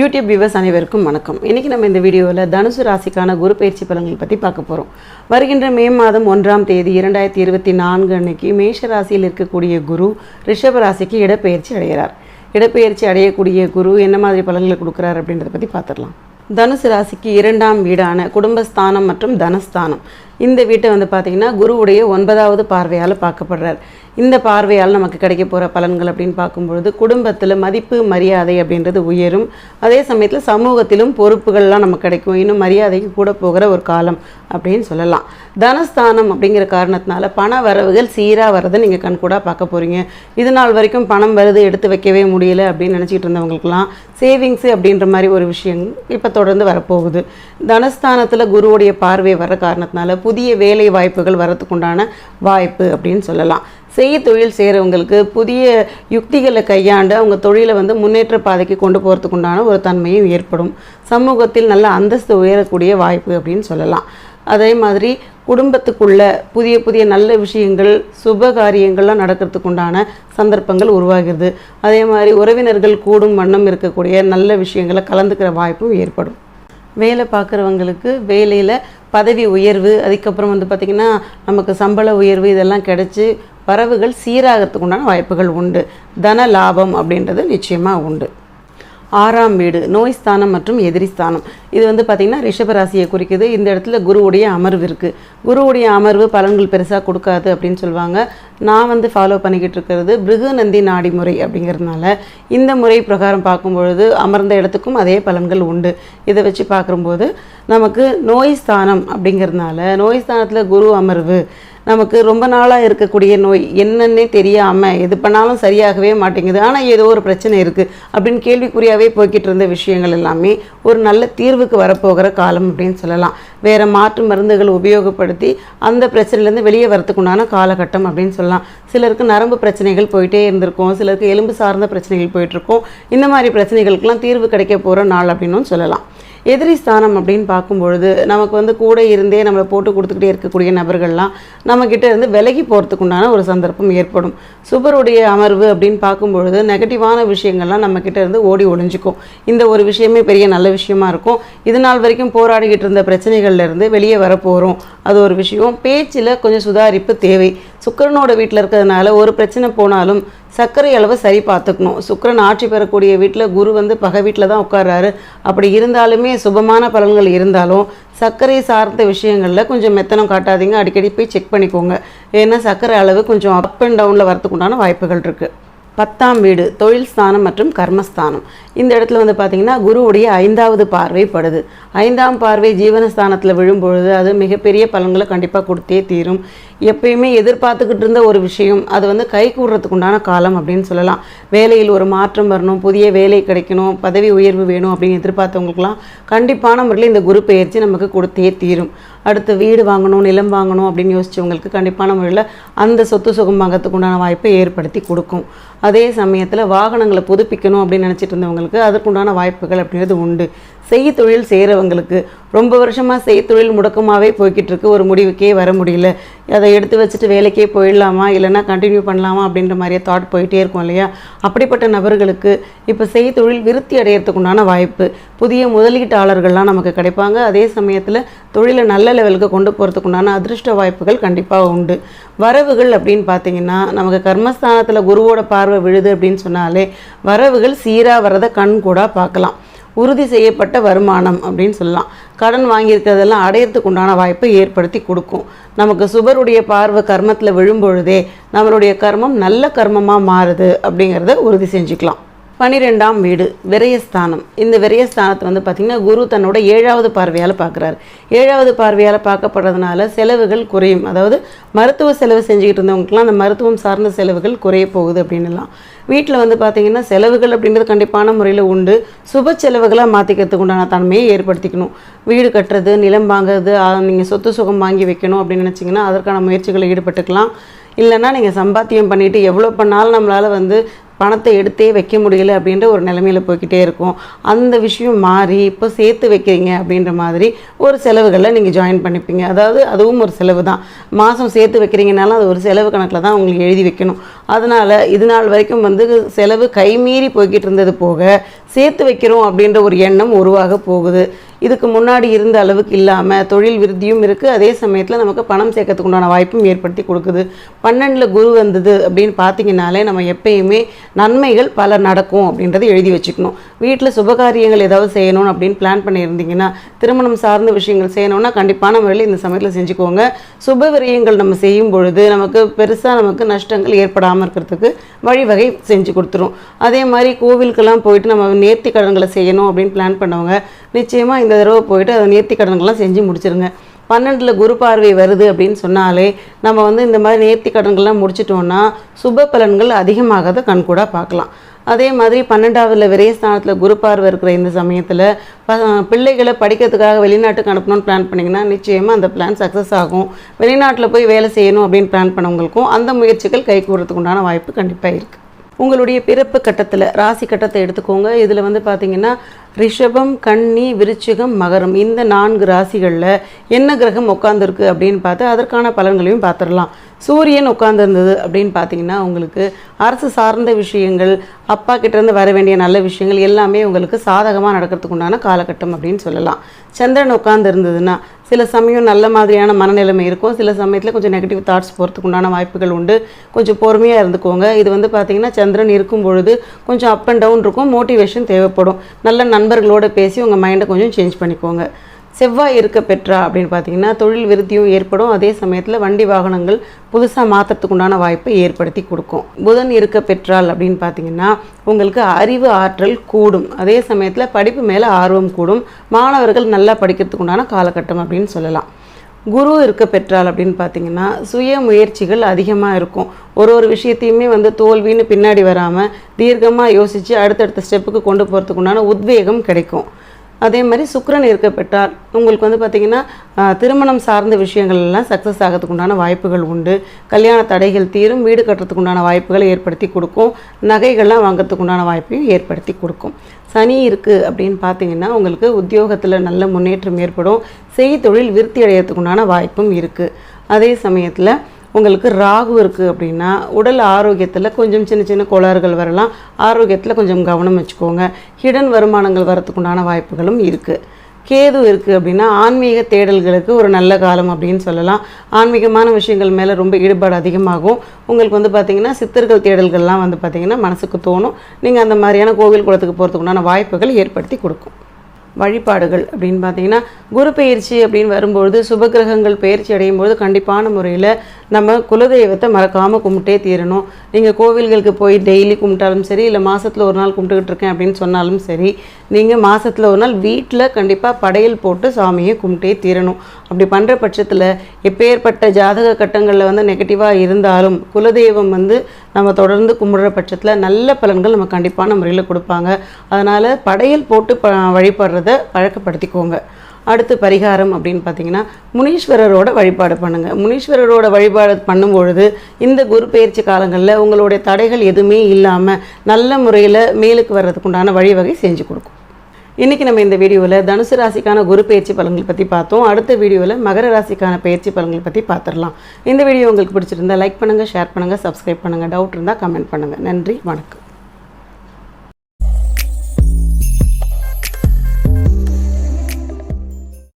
YouTube viewers அனைவருக்கும் வணக்கம். இன்றைக்கி நம்ம இந்த வீடியோவில் தனுசு ராசிக்கான குரு பயிற்சி பலன்கள் பற்றி பார்க்க போகிறோம் வருகின்ற மே மாதம் ஒன்றாம் தேதி இரண்டாயிரத்தி இருபத்தி நான்கு அன்னைக்கு மேஷ ராசியில் இருக்கக்கூடிய குரு ரிஷப ராசிக்கு இடப்பெயர்ச்சி அடைகிறார். இடப்பெயர்ச்சி அடையக்கூடிய குரு என்ன மாதிரி பலன்களை கொடுக்குறார் அப்படின்றத பற்றி பார்த்துடலாம் தனுசு ராசிக்கு இரண்டாம் வீடான குடும்பஸ்தானம் மற்றும் தனஸ்தானம். இந்த வீட்டை வந்து பார்த்திங்கன்னா குருவுடைய ஒன்பதாவது பார்வையால் பார்க்கப்படுறார். இந்த பார்வையால் நமக்கு கிடைக்க போகிற பலன்கள் அப்படின்னு பார்க்கும்பொழுது குடும்பத்தில் மதிப்பு மரியாதை அப்படின்றது உயரும். அதே சமயத்தில் சமூகத்திலும் பொறுப்புகள்லாம் நமக்கு கிடைக்கும். இன்னும் மரியாதைக்கு கூட போகிற ஒரு காலம் அப்படின்னு சொல்லலாம். தனஸ்தானம் அப்படிங்கிற காரணத்தினால பண வரவுகள் சீராக வரதை நீங்கள் கண்கூடாக பார்க்க போகிறீங்க இது நாள் வரைக்கும் பணம் வருது எடுத்து வைக்கவே முடியல அப்படின்னு நினச்சிட்டு இருந்தவங்களுக்குலாம் சேவிங்ஸு அப்படின்ற மாதிரி ஒரு விஷயம் இப்போ தொடர்ந்து வரப்போகுது. தனஸ்தானத்தில் குருவுடைய பார்வை வர காரணத்தினால புதிய வேலை வாய்ப்புகள் வரத்துக்குண்டான வாய்ப்பு அப்படின்னு சொல்லலாம். செய்ய தொழில் செய்கிறவங்களுக்கு புதிய யுக்திகளை கையாண்டு அவங்க தொழிலை வந்து முன்னேற்ற பாதைக்கு கொண்டு போகிறதுக்குண்டான ஒரு தன்மையும் ஏற்படும். சமூகத்தில் நல்ல அந்தஸ்து உயரக்கூடிய வாய்ப்பு அப்படின்னு சொல்லலாம். அதே மாதிரி குடும்பத்துக்குள்ள புதிய புதிய நல்ல விஷயங்கள் சுப காரியங்கள்லாம் நடக்கிறதுக்கு உண்டான சந்தர்ப்பங்கள் உருவாகிறது. அதே மாதிரி உறவினர்கள் கூடும் வண்ணம் இருக்கக்கூடிய நல்ல விஷயங்களை கலந்துக்கிற வாய்ப்பும் ஏற்படும். வேலை பார்க்குறவங்களுக்கு வேலையில் பதவி உயர்வு அதுக்கப்புறம் வந்து பார்த்திங்கன்னா நமக்கு சம்பள உயர்வு இதெல்லாம் கிடச்சி வரவுகள் சீராகிறதுக்கு உண்டான வாய்ப்புகள் உண்டு. தன லாபம் அப்படின்றது நிச்சயமாக உண்டு. ஆறாம் வீடு நோய் ஸ்தானம் மற்றும் எதிரி ஸ்தானம். இது வந்து பார்த்திங்கன்னா ரிஷபராசியை குறிக்குது. இந்த இடத்துல குருவுடைய அமர்வு இருக்குது குருவுடைய அமர்வு பலன்கள் பெருசாக கொடுக்காது அப்படின்னு சொல்லுவாங்க. நான் வந்து ஃபாலோ பண்ணிக்கிட்டு இருக்கிறது பிருகுநந்தி நாடி முறை அப்படிங்கிறதுனால இந்த முறை பிரகாரம் பார்க்கும்பொழுது அமர்ந்த இடத்துக்கும் அதே பலன்கள் உண்டு. இதை வச்சு பார்க்கும்போது நமக்கு நோய் ஸ்தானம் அப்படிங்கிறதுனால நோய் ஸ்தானத்தில் குரு அமர்வு நமக்கு ரொம்ப நாளாக இருக்கக்கூடிய நோய் என்னன்னே தெரியாமல் எது பண்ணாலும் சரியாகவே மாட்டேங்குது. ஆனால் ஏதோ ஒரு பிரச்சனை இருக்குது அப்படின்னு கேள்விக்குறியாகவே போய்கிட்டு இருந்த விஷயங்கள் எல்லாமே ஒரு நல்ல தீர்வுக்கு வரப்போகிற காலம் அப்படின்னு சொல்லலாம். வேறு மாற்று மருந்துகள் உபயோகப்படுத்தி அந்த பிரச்சனையிலேருந்து வெளியே வரத்துக்குண்டான காலகட்டம் அப்படின்னு சொல்லலாம். சிலருக்கு நரம்பு பிரச்சனைகள் போயிட்டே இருந்திருக்கும். சிலருக்கு எலும்பு சார்ந்த பிரச்சனைகள் போயிட்டுருக்கும் இந்த மாதிரி பிரச்சனைகளுக்கெல்லாம் தீர்வு கிடைக்க போகிற நாள் அப்படின்னும் சொல்லலாம். எதிரி ஸ்தானம் அப்படின்னு பார்க்கும்பொழுது நமக்கு வந்து கூட இருந்தே நம்மளை போட்டு கொடுத்துக்கிட்டே இருக்கக்கூடிய நபர்கள்லாம் நம்மக்கிட்ட இருந்து விலகி போகிறதுக்கு உண்டான ஒரு சந்தர்ப்பம் ஏற்படும். சுபருடைய அமர்வு அப்படின்னு பார்க்கும்பொழுது நெகட்டிவான விஷயங்கள்லாம் நம்மக்கிட்ட இருந்து ஓடி ஒளிஞ்சிக்கும். இந்த ஒரு விஷயமே பெரிய நல்ல விஷயமா இருக்கும். இது நாள் வரைக்கும் போராடிக்கிட்டு இருந்த பிரச்சனைகள்லேருந்து வெளியே வரப்போகிறோம் அது ஒரு விஷயம். பேச்சில் கொஞ்சம் சுதாரிப்பு தேவை. சுக்கரனோட வீட்டில் இருக்கிறதுனால ஒரு பிரச்சனை போனாலும் சர்க்கரை அளவை சரி பார்த்துக்கணும். சுக்கிரன் ஆட்சி பெறக்கூடிய வீட்டில் குரு வந்து பகை வீட்டில் தான் உட்கார்றாரு. அப்படி இருந்தாலுமே சுபமான பலன்கள் இருந்தாலும் சர்க்கரை சார்ந்த விஷயங்களில் கொஞ்சம் மெத்தனம் காட்டாதீங்க. அடிக்கடி போய் செக் பண்ணிக்கோங்க. ஏன்னா சர்க்கரை அளவு கொஞ்சம் அப் அண்ட் டவுனில் வரத்துக்கு உண்டான வாய்ப்புகள் இருக்குது பத்தாம் வீடு தொழில் ஸ்தானம் மற்றும் கர்மஸ்தானம். இந்த இடத்துல வந்து பார்த்திங்கன்னா குருவுடைய ஐந்தாவது பார்வை படுது. ஐந்தாம் பார்வை ஜீவனஸ்தானத்தில் விழும்பொழுது அது மிகப்பெரிய பலன்களை கண்டிப்பாக கொடுத்தே தீரும். எப்பயுமே எதிர்பார்த்துக்கிட்டு இருந்த ஒரு விஷயம் அது வந்து கை கூடுறதுக்கு உண்டான காலம் அப்படின்னு சொல்லலாம். வேலையில் ஒரு மாற்றம் வரணும் புதிய வேலை கிடைக்கணும் பதவி உயர்வு வேணும் அப்படின்னு எதிர்பார்த்தவங்களுக்குலாம் கண்டிப்பான முறையில் இந்த குரு பெயர்ச்சி நமக்கு கொடுத்தே தீரும். அடுத்து வீடு வாங்கணும் நிலம் வாங்கணும் அப்படின்னு யோசிச்சவங்களுக்கு கண்டிப்பான முறையில் அந்த சொத்து சுகம் வாங்கறதுக்கு உண்டான வாய்ப்பை ஏற்படுத்தி கொடுக்கும். அதே சமயத்தில் வாகனங்களை புதுப்பிக்கணும் அப்படின்னு நினச்சிட்டு இருந்தவங்களுக்கு அதற்குண்டான வாய்ப்புகள் அப்படிங்கிறது உண்டு. செய்தொழில் செய்கிறவங்களுக்கு ரொம்ப வருஷமாக செய்தொழில் முடக்கமாகவே போய்கிட்டு இருக்கு ஒரு முடிவுக்கே வர முடியல. அதை எடுத்து வச்சுட்டு வேலைக்கே போயிடலாமா? இல்லைன்னா கண்டினியூ பண்ணலாமா? அப்படின்ற மாதிரியே தாட் போயிட்டே இருக்கும் இல்லையா? அப்படிப்பட்ட நபர்களுக்கு இப்போ செய்தொழில் விருத்தி அடையிறதுக்கு உண்டான வாய்ப்பு புதிய முதலீட்டாளர்கள்லாம் நமக்கு கிடைப்பாங்க. அதே சமயத்தில் தொழிலை நல்ல லெவலுக்கு கொண்டு போகிறதுக்கு உண்டான அதிர்ஷ்ட வாய்ப்புகள் கண்டிப்பாக உண்டு. வரவுகள் அப்படின்னு பார்த்தீங்கன்னா நமக்கு கர்மஸ்தானத்தில் குருவோட பார்வை விழுது அப்படின்னு சொன்னாலே வரவுகள் சீராக வரதை கண் கூட பார்க்கலாம். உறுதி செய்யப்பட்ட வருமானம் அப்படின்னு சொல்லலாம். கடன் வாங்கியிருக்கிறதெல்லாம் அடையிறதுக்கு உண்டான வாய்ப்பை ஏற்படுத்தி கொடுக்கும். நமக்கு சுபருடைய பார்வை கர்மத்தில் விழும்பொழுதே நம்மளுடைய கர்மம் நல்ல கர்மமாக மாறுது அப்படிங்கிறத உறுதி செஞ்சுக்கலாம். பனிரெண்டாம் வீடு விரயஸ்தானம். இந்த விரயஸ்தானத்தை வந்து பார்த்திங்கன்னா குரு தன்னோட ஏழாவது பார்வையால் பார்க்குறாரு ஏழாவது பார்வையால் பார்க்கப்படுறதுனால செலவுகள் குறையும். அதாவது மருத்துவ செலவு செஞ்சுக்கிட்டு இருந்தவங்களுக்குலாம் அந்த மருத்துவம் சார்ந்த செலவுகள் குறைய போகுது அப்படின்னுலாம். வீட்டில் வந்து பார்த்திங்கன்னா செலவுகள் அப்படின்றது கண்டிப்பான முறையில் உண்டு. சுப செலவுகளாக மாற்றிக்கிறதுக்கு உண்டான தன்மையை ஏற்படுத்திக்கணும். வீடு கட்டுறது நிலம் வாங்குறது நீங்கள் சொத்து சுகம் வாங்கி வைக்கணும் அப்படின்னு நினச்சிங்கன்னா அதற்கான முயற்சிகளை ஈடுபட்டுக்கலாம். இல்லைன்னா நீங்கள் சம்பாத்தியம் பண்ணிவிட்டு எவ்வளோ பண்ணாலும் நம்மளால் வந்து பணத்தை எடுத்தே வைக்க முடியல அப்படின்ற ஒரு நிலைமையில் போய்கிட்டே இருக்கும். அந்த விஷயம் மாறி இப்போ சேர்த்து வைக்கிறீங்க அப்படின்ற மாதிரி ஒரு செலவுகளில் நீங்கள் ஜாயின் பண்ணிப்பீங்க. அதாவது அதுவும் ஒரு செலவு தான். மாதம் சேர்த்து வைக்கிறீங்கனாலும் அது ஒரு செலவு கணக்கில் தான் உங்களுக்கு எழுதி வைக்கணும். அதனால் இது நாள் வரைக்கும் வந்து செலவு கைமீறி போய்கிட்டு இருந்தது போக சேர்த்து வைக்கிறோம் அப்படின்ற ஒரு எண்ணம் உருவாக போகுது. இதுக்கு முன்னாடி இருந்த அளவுக்கு இல்லாமல் தொழில் விருத்தியும் இருக்குது அதே சமயத்தில் நமக்கு பணம் சேர்க்கறதுக்கு உண்டான வாய்ப்பும் ஏற்படுத்தி கொடுக்குது. பன்னெண்டில் குரு வந்தது அப்படின்னு பார்த்தீங்கனாலே நம்ம எப்பயுமே நன்மைகள் பல நடக்கும் அப்படின்றத எழுதி வச்சுக்கணும். வீட்டில் சுபகாரியங்கள் ஏதாவது செய்யணும் அப்படின்னு பிளான் பண்ணியிருந்தீங்கன்னா திருமணம் சார்ந்த விஷயங்கள் செய்யணும்னா கண்டிப்பான முறையில் இந்த சமயத்தில் செஞ்சுக்கோங்க. சுப விரயங்கள் நம்ம செய்யும் பொழுது நமக்கு பெருசாக நமக்கு நஷ்டங்கள் ஏற்படாமல் இருக்கிறதுக்கு வழிவகை செஞ்சு கொடுத்துரும். அதே மாதிரி கோவிலுக்கெல்லாம் போயிட்டு நம்ம நேர்த்தி கடன்களை செய்யணும் அப்படின்னு பிளான் பண்ணவங்க நிச்சயமாக இந்த தடவை போயிட்டு அதை நேர்த்தி கடன்கள்லாம் செஞ்சு முடிச்சிருங்க. பன்னெண்டில் குரு பார்வை வருது அப்படின்னு சொன்னாலே நம்ம வந்து இந்த மாதிரி நேர்த்தி கடன்கள்லாம் முடிச்சிட்டோன்னா சுப பலன்கள் அதிகமாகத கண்கூடாக பார்க்கலாம். அதே மாதிரி பன்னெண்டாவதுல விரயஸ்தானத்தில் குரு பார்வை இருக்கிற இந்த சமயத்தில் ப பிள்ளைகளை படிக்கிறதுக்காக வெளிநாட்டுக்கு அனுப்பணும்னு பிளான் பண்ணிங்கன்னா நிச்சயமாக அந்த பிளான் சக்ஸஸ் ஆகும். வெளிநாட்டில் போய் வேலை செய்யணும் அப்படின்னு பிளான் பண்ணவங்களுக்கும் அந்த முயற்சிகள் கை உண்டான வாய்ப்பு கண்டிப்பாக இருக்குது உங்களுடைய பிறப்பு கட்டத்தில் ராசி கட்டத்தை எடுத்துக்கோங்க. இதில் வந்து பார்த்தீங்கன்னா ரிஷபம் கன்னி விருச்சிகம் மகரம். இந்த நான்கு ராசிகளில் என்ன கிரகம் உட்காந்துருக்கு அப்படின்னு பார்த்து அதற்கான பலன்களையும் பார்த்துடலாம். சூரியன் உட்காந்துருந்தது அப்படின்னு பார்த்தீங்கன்னா உங்களுக்கு அரசு சார்ந்த விஷயங்கள் அப்பா கிட்டேருந்து வர வேண்டிய நல்ல விஷயங்கள் எல்லாமே உங்களுக்கு சாதகமாக நடக்கிறதுக்கு உண்டான காலகட்டம் அப்படின்னு சொல்லலாம். சந்திரன் உட்கார்ந்து இருந்ததுன்னா சில சமயம் நல்ல மாதிரியான மனநிலைமை இருக்கும். சில சமயத்தில் கொஞ்சம் நெகட்டிவ் தாட்ஸ் போகிறதுக்கு உண்டான வாய்ப்புகள் உண்டு. கொஞ்சம் பொறுமையாக இருந்துக்கோங்க. இது வந்து பார்த்திங்கன்னா சந்திரன் இருக்கும் பொழுது கொஞ்சம் அப் அண்ட் டவுன் இருக்கும். மோட்டிவேஷன் தேவைப்படும். நல்ல நண்பர்களோடு பேசி உங்கள் மைண்டை கொஞ்சம் சேஞ்ச் பண்ணிக்கோங்க. செவ்வாய் இருக்க பெற்றா அப்படின்னு பார்த்தீங்கன்னா தொழில் விருத்தியும் ஏற்படும். அதே சமயத்தில் வண்டி வாகனங்கள் புதுசாக மாற்றுறதுக்குண்டான வாய்ப்பை ஏற்படுத்தி கொடுக்கும். புதன் இருக்க பெற்றால் அப்படின்னு பார்த்தீங்கன்னா உங்களுக்கு அறிவு ஆற்றல் கூடும். அதே சமயத்தில் படிப்பு மேலே ஆர்வம் கூடும். மாணவர்கள் நல்லா படிக்கிறதுக்கு உண்டான காலகட்டம் அப்படின்னு சொல்லலாம். குரு இருக்க பெற்றால் அப்படின்னு பார்த்தீங்கன்னா சுய முயற்சிகள் அதிகமாக இருக்கும். ஒரு ஒரு விஷயத்தையுமே வந்து தோல்வின்னு பின்னாடி வராமல் தீர்க்கமாக யோசித்து அடுத்தடுத்த ஸ்டெப்புக்கு கொண்டு போகிறதுக்குண்டான உத்வேகம் கிடைக்கும். அதே மாதிரி சுக்கரன் இருக்க பெற்றார் உங்களுக்கு வந்து பார்த்திங்கன்னா திருமணம் சார்ந்த விஷயங்கள் எல்லாம் சக்ஸஸ் ஆகிறதுக்கு உண்டான வாய்ப்புகள் உண்டு. கல்யாண தடைகள் தீரும் வீடு கட்டுறதுக்கு உண்டான வாய்ப்புகளை ஏற்படுத்தி கொடுக்கும். நகைகள்லாம் வாங்கிறதுக்கு உண்டான வாய்ப்பையும் ஏற்படுத்தி கொடுக்கும். சனி இருக்குது அப்படின்னு பார்த்தீங்கன்னா உங்களுக்கு உத்தியோகத்தில் நல்ல முன்னேற்றம் ஏற்படும். செய்தொழில் விருத்தி அடையிறதுக்கு உண்டான வாய்ப்பும் இருக்குது அதே சமயத்தில் உங்களுக்கு ராகு இருக்குது அப்படின்னா உடல் ஆரோக்கியத்தில் கொஞ்சம் சின்ன சின்ன கோளாறுகள் வரலாம். ஆரோக்கியத்தில் கொஞ்சம் கவனம் வச்சுக்கோங்க. ஹிடன் வருமானங்கள் வரத்துக்குண்டான வாய்ப்புகளும் இருக்குது கேது இருக்குது அப்படின்னா ஆன்மீக தேடல்களுக்கு ஒரு நல்ல காலம் அப்படின்னு சொல்லலாம். ஆன்மீகமான விஷயங்கள் மேலே ரொம்ப ஈடுபாடு அதிகமாகும். உங்களுக்கு வந்து பார்த்திங்கன்னா சித்தர்கள் தேடல்கள்லாம் வந்து பார்த்திங்கன்னா மனசுக்கு தோணும். நீங்கள் அந்த மாதிரியான கோவில் குளத்துக்கு போகிறதுக்குண்டான வாய்ப்புகள் ஏற்படுத்தி கொடுக்கும். வழிபாடுகள் அப்படின்னு பார்த்தீங்கன்னா குரு பயிற்சி அப்படின்னு வரும்பொழுது சுபகிரகங்கள் பயிற்சி அடையும் பொழுது கண்டிப்பான முறையில் நம்ம குலதெய்வத்தை மறக்காமல் கும்பிட்டே தீரணும். நீங்கள் கோவில்களுக்கு போய் டெய்லி கும்பிட்டாலும் சரி இல்லை மாதத்தில் ஒரு நாள் கும்பிட்டுக்கிட்டு இருக்கேன் அப்படின்னு சொன்னாலும் சரி நீங்கள் மாதத்தில் ஒரு நாள் வீட்டில் கண்டிப்பாக படையல் போட்டு சாமியை கும்பிட்டே தீரணும். அப்படி பண்ணுற பட்சத்தில் எப்பேற்பட்ட ஜாதக கட்டங்களில் வந்து நெகட்டிவாக இருந்தாலும் குலதெய்வம் வந்து நம்ம தொடர்ந்து கும்பிடுற பட்சத்தில் நல்ல பலன்கள் நம்ம கண்டிப்பான முறையில் கொடுப்பாங்க. அதனால் படையல் போட்டு ப வழிபடுறத பழக்கப்படுத்திக்கோங்க. அடுத்து பரிகாரம் அப்படின்னு பார்த்தீங்கன்னா முனீஸ்வரரோட வழிபாடு பண்ணுங்கள் முனீஸ்வரரோட வழிபாடு பண்ணும்பொழுது இந்த குரு பயிற்சி காலங்களில் உங்களுடைய தடைகள் எதுவுமே இல்லாமல் நல்ல முறையில் மேலுக்கு வர்றதுக்குண்டான வழிவகை செஞ்சு கொடுக்கும். இன்றைக்கி நம்ம இந்த வீடியோவில் தனுசு ராசிக்கான குரு பயிற்சி பலன்கள் பற்றி பார்த்தோம். அடுத்த வீடியோவில் மகர ராசிக்கான பயிற்சி பலன்கள் பற்றி பார்த்துடலாம். இந்த வீடியோ உங்களுக்கு பிடிச்சிருந்தா லைக் பண்ணுங்கள் ஷேர் பண்ணுங்கள் சப்ஸ்கிரைப் பண்ணுங்கள் டவுட் இருந்தால் கமெண்ட் பண்ணுங்கள் நன்றி வணக்கம்.